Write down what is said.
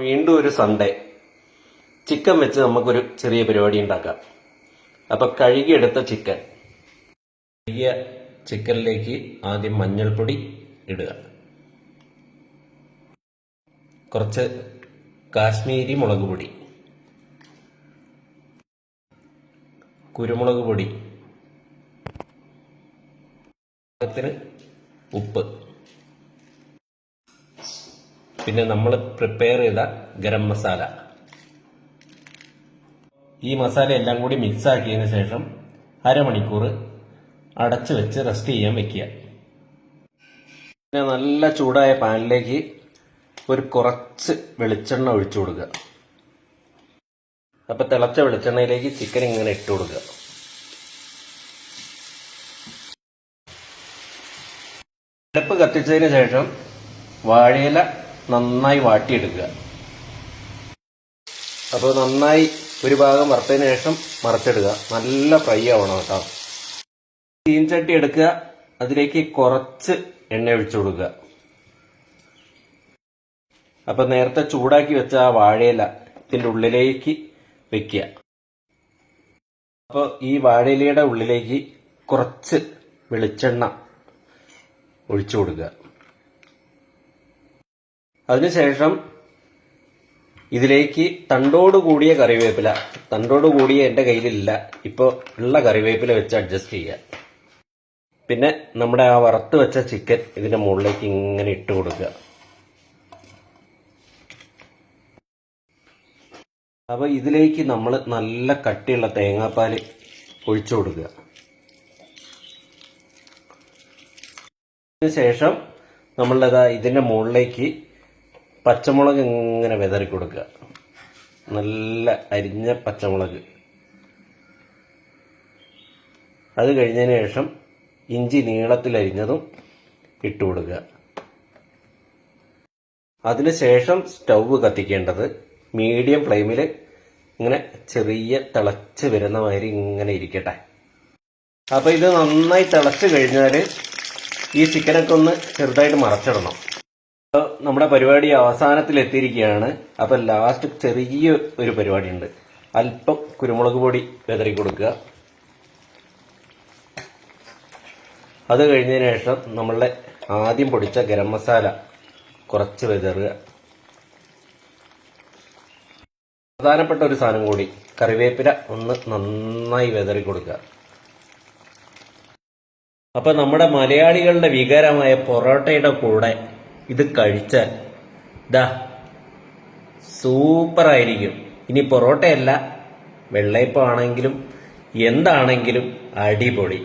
വീണ്ടും ഒരു Sunday chicken വെച്ച് നമുക്കൊരു ചെറിയ പരിപാടി ഉണ്ടാക്കാം. അപ്പൊ കഴുകിയെടുത്ത ചിക്കൻ. കഴുകിയ ചിക്കനിലേക്ക് ആദ്യം മഞ്ഞൾപ്പൊടി ഇടുക. കുറച്ച് കാശ്മീരി മുളക് പൊടി. കുരുമുളക് പൊടി. ഉപ്പ്. പിന്നെ നമ്മൾ പ്രിപ്പയർ ചെയ്ത ഗരം മസാല. ഈ മസാല എല്ലാം കൂടി മിക്സ് ആക്കിയതിന് ശേഷം അരമണിക്കൂർ അടച്ചു വെച്ച് റെസ്റ്റ് ചെയ്യാൻ വെക്കുക. പിന്നെ നല്ല ചൂടായ പാനിലേക്ക് ഒരു കുറച്ച് വെളിച്ചെണ്ണ ഒഴിച്ചു കൊടുക്കുക. അപ്പൊ തിളച്ച വെളിച്ചെണ്ണയിലേക്ക് ചിക്കൻ ഇങ്ങനെ ഇട്ട് കൊടുക്കുക. അടുപ്പ് കത്തിച്ചതിന് ശേഷം വാഴയില നന്നായി വാട്ടിയെടുക്കുക. അപ്പോൾ നന്നായി ഒരു ഭാഗം വറുത്തതിന് ശേഷം മറച്ചിടുക. നല്ല ഫ്രൈ ആവണം കേട്ടോ. ചീൻചട്ടി എടുക്കുക. അതിലേക്ക് കുറച്ച് എണ്ണ ഒഴിച്ചു കൊടുക്കുക. അപ്പൊ നേരത്തെ ചൂടാക്കി വെച്ച ആ വാഴയില ഇതിന്റെ ഉള്ളിലേക്ക് വെക്കുക. അപ്പോൾ ഈ വാഴയിലയുടെ ഉള്ളിലേക്ക് കുറച്ച് വെളിച്ചെണ്ണ ഒഴിച്ചു കൊടുക്കുക. അതിനുശേഷം ഇതിലേക്ക് തണ്ടോട് കൂടിയ കറിവേപ്പില. തണ്ടോട് കൂടിയ എന്റെ കയ്യിലില്ല. ഇപ്പോൾ ഉള്ള കറിവേപ്പില വെച്ച് അഡ്ജസ്റ്റ് ചെയ്യുക പിന്നെ നമ്മുടെ ആ വറുത്ത് വെച്ച ചിക്കൻ ഇതിന്റെ മുകളിലേക്ക് ഇങ്ങനെ ഇട്ട് കൊടുക്കുക. അപ്പോൾ ഇതിലേക്ക് നമ്മൾ നല്ല കട്ടിയുള്ള തേങ്ങാപ്പാൽ ഒഴിച്ചു കൊടുക്കുക. അതിനുശേഷം നമ്മളിതാ ഇതിന്റെ മുകളിലേക്ക് പച്ചമുളക് ഇങ്ങനെ വിതറി കൊടുക്കുക. നല്ല അരിഞ്ഞ പച്ചമുളക്. അത് കഴിഞ്ഞതിന് ശേഷം ഇഞ്ചി നീളത്തിൽ അരിഞ്ഞതും ഇട്ട് കൊടുക്കുക. അതിനുശേഷം സ്റ്റൗവ് കത്തിക്കേണ്ടത് മീഡിയം ഫ്ലെയിമിൽ ഇങ്ങനെ ചെറിയ തിളച്ച് വരുന്ന മാതിരി ഇങ്ങനെ ഇരിക്കട്ടെ. അപ്പോൾ ഇത് നന്നായി തിളച്ച് കഴിഞ്ഞാൽ ഈ ചിക്കനൊക്കെ ഒന്ന് ചെറുതായിട്ട് മറച്ചിടണം. നമ്മുടെ പരിപാടി അവസാനത്തിൽ എത്തിയിരിക്കുകയാണ് അപ്പൊ ലാസ്റ്റ് ചെറിയ ഒരു പരിപാടി ഉണ്ട് അല്പം കുരുമുളക് പൊടി വിതറി കൊടുക്കുക. അത് കഴിഞ്ഞതിന് ശേഷം നമ്മളുടെ ആദ്യം പൊടിച്ച ഗരം മസാല കുറച്ച് വിതറുക. പ്രധാനപ്പെട്ട ഒരു സാധനം കൂടി കറിവേപ്പില ഒന്ന് നന്നായി വിതറി കൊടുക്കുക. അപ്പൊ നമ്മുടെ മലയാളികളുടെ വികാരമായ പൊറോട്ടയുടെ കൂടെ ഇത് കഴിച്ചാൽ ദാ സൂപ്പറായിരിക്കും. ഇനി പൊറോട്ടയല്ല വെള്ളയപ്പമാണെങ്കിലും എന്താണെങ്കിലും അടിപൊളി.